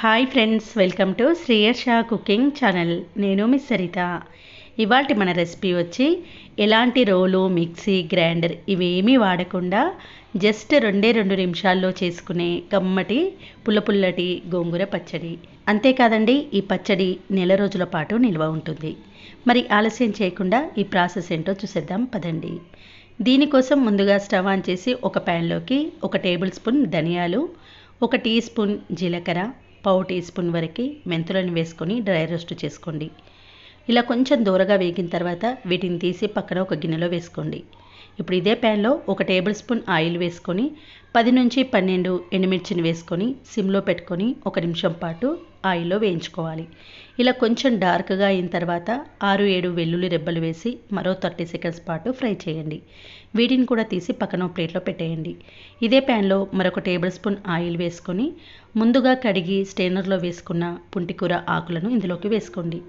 Hi friends welcome to శ్రేయర్ cooking channel నేను miss Saritha ఇవాటి మన రెసిపీ వచ్చి ఎలాంటి రోలు మిక్సీ గ్రైండర్ ఇవేమీ వాడకుండా జస్ట్ రెండే రెండు నిమిషాల్లో చేసుకునే కమ్మటి పుల్ల పుల్లటి గోంగూర పచ్చడి. అంతేకాదండి ఈ పచ్చడి నెల రోజుల పాటు నిల్వ ఉంటుంది. మరి ఆలస్యం చేయకుండా ఈ ప్రాసెస్ ఏంటో చూసేద్దాం పదండి. దీనికోసం ముందుగా స్టవ్ ఆన్ చేసి ఒక ప్యాన్లోకి ఒక టేబుల్ స్పూన్ ధనియాలు ఒక టీ స్పూన్ జీలకర్ర పావు టీ స్పూన్ వరకు మెంతులను వేసుకొని డ్రై రోస్ట్ చేసుకోండి. ఇలా కొంచెం దూరగా వేగిన తర్వాత వీటిని తీసి పక్కన ఒక గిన్నెలో వేసుకోండి. ఇప్పుడు ఇదే ప్యాన్లో ఒక టేబుల్ స్పూన్ ఆయిల్ వేసుకొని పది నుంచి పన్నెండు ఎండుమిర్చిని వేసుకొని సిమ్లో పెట్టుకొని ఒక నిమిషం పాటు ఆయిల్లో వేయించుకోవాలి. ఇలా కొంచెం డార్క్గా అయిన తర్వాత ఆరు ఏడు వెల్లుల్లి రెబ్బలు వేసి మరో థర్టీ సెకండ్స్ పాటు ఫ్రై చేయండి. వీటిని కూడా తీసి పక్కన ప్లేట్లో పెట్టేయండి. ఇదే ప్యాన్లో మరొక టేబుల్ స్పూన్ ఆయిల్ వేసుకొని ముందుగా కడిగి స్టెయినర్లో వేసుకున్న పుంటికూర ఆకులను ఇందులోకి వేసుకోండి.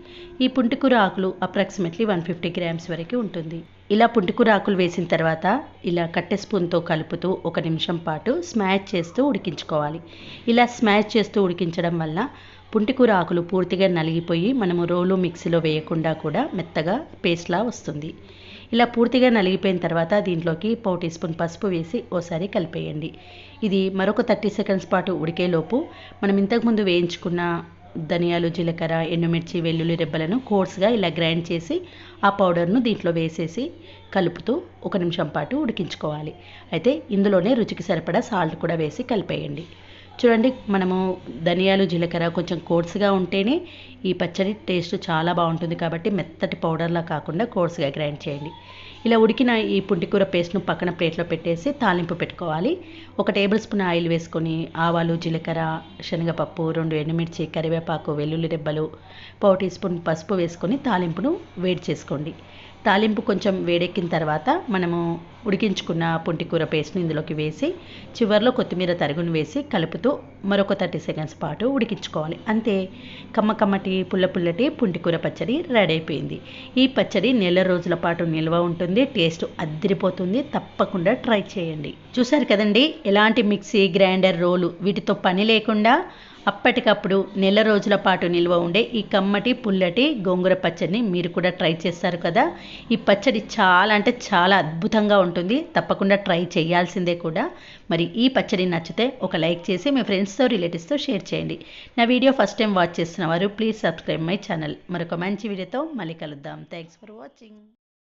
ఈ పుంటికూర ఆకులు అప్రాక్సిమేట్లీ వన్ ఫిఫ్టీ గ్రామ్స్ వరకు ఉంటుంది. ఇలా పుంటికూర ఆకులు వేసిన తర్వాత ఇలా కట్టె స్పూన్తో కలుపుతూ ఒక నిమిషం పాటు స్మాష్ చేస్తూ ఉడికించుకోవాలి. ఇలా స్మాష్ చేస్తూ ఉడికించడం వల్ల పుంటికూర ఆకులు పూర్తిగా నలిగిపోయి మనము రోలు మిక్సీలో వేయకుండా కూడా మెత్తగా పేస్ట్లా వస్తుంది. ఇలా పూర్తిగా నలిగిపోయిన తర్వాత దీంట్లోకి పావు టీ స్పూన్ పసుపు వేసి ఓసారి కలిపేయండి. ఇది మరొక థర్టీ సెకండ్స్ పాటు ఉడికేలోపు మనం ఇంతకుముందు వేయించుకున్న ధనియాలు జీలకర్ర ఎండుమిర్చి వెల్లుల్లి రెబ్బలను కోర్స్గా ఇలా గ్రైండ్ చేసి ఆ పౌడర్ను దీంట్లో వేసేసి కలుపుతూ ఒక నిమిషం పాటు ఉడికించుకోవాలి. అయితే ఇందులోనే రుచికి సరిపడా సాల్ట్ కూడా వేసి కలిపేయండి. చూడండి మనము ధనియాలు జీలకర్ర కొంచెం కోర్స్గా ఉంటేనే ఈ పచ్చడి టేస్ట్ చాలా బాగుంటుంది కాబట్టి మెత్తటి పౌడర్లా కాకుండా కోర్స్గా గ్రైండ్ చేయండి. ఇలా ఉడికిన ఈ పుంటికూర పేస్ట్ను పక్కన ప్లేట్లో పెట్టేసి తాలింపు పెట్టుకోవాలి. ఒక టేబుల్ స్పూన్ ఆయిల్ వేసుకొని ఆవాలు జీలకర్ర శనగపప్పు రెండు ఎండుమిర్చి కరివేపాకు వెల్లుల్లి రెబ్బలు పావు టీ స్పూన్ పసుపు వేసుకొని తాలింపును వేడి చేసుకోండి. తాలింపు కొంచెం వేడెక్కిన తర్వాత మనము ఉడికించుకున్న పుంటికూర పేస్ట్ని ఇందులోకి వేసి చివరిలో కొత్తిమీర తరుగును వేసి కలుపుతూ మరొక థర్టీ సెకండ్స్ పాటు ఉడికించుకోవాలి. అంతే కమ్మ కమ్మటి పుల్ల పుల్లటి పుంటికూర పచ్చడి రెడీ అయిపోయింది. ఈ పచ్చడి నెల రోజుల పాటు నిల్వ ఉంటుంది టేస్ట్ అద్దరిపోతుంది తప్పకుండా ట్రై చేయండి. చూసారు కదండి ఎలాంటి మిక్సీ గ్రైండర్ రోలు వీటితో పని లేకుండా లేకుండా అప్పటికప్పుడు నెల రోజుల పాటు నిల్వ ఉండే ఈ కమ్మటి పుల్లటి గోంగూర పచ్చడిని మీరు కూడా ట్రై చేస్తారు కదా. ఈ పచ్చడి చాలా అంటే చాలా అద్భుతంగా ఉంటుంది. తప్పకుండా ట్రై చేయాల్సిందే కూడా. మరి ఈ పచ్చడి నచ్చితే ఒక లైక్ చేసి మీ ఫ్రెండ్స్తో రిలేటివ్స్తో షేర్ చేయండి. నా వీడియో ఫస్ట్ టైం వాచ్ చేస్తున్న వారు ప్లీజ్ సబ్స్క్రైబ్ మై ఛానల్. మరొక మంచి వీడియోతో మళ్ళీ కలుద్దాం. Thanks for watching.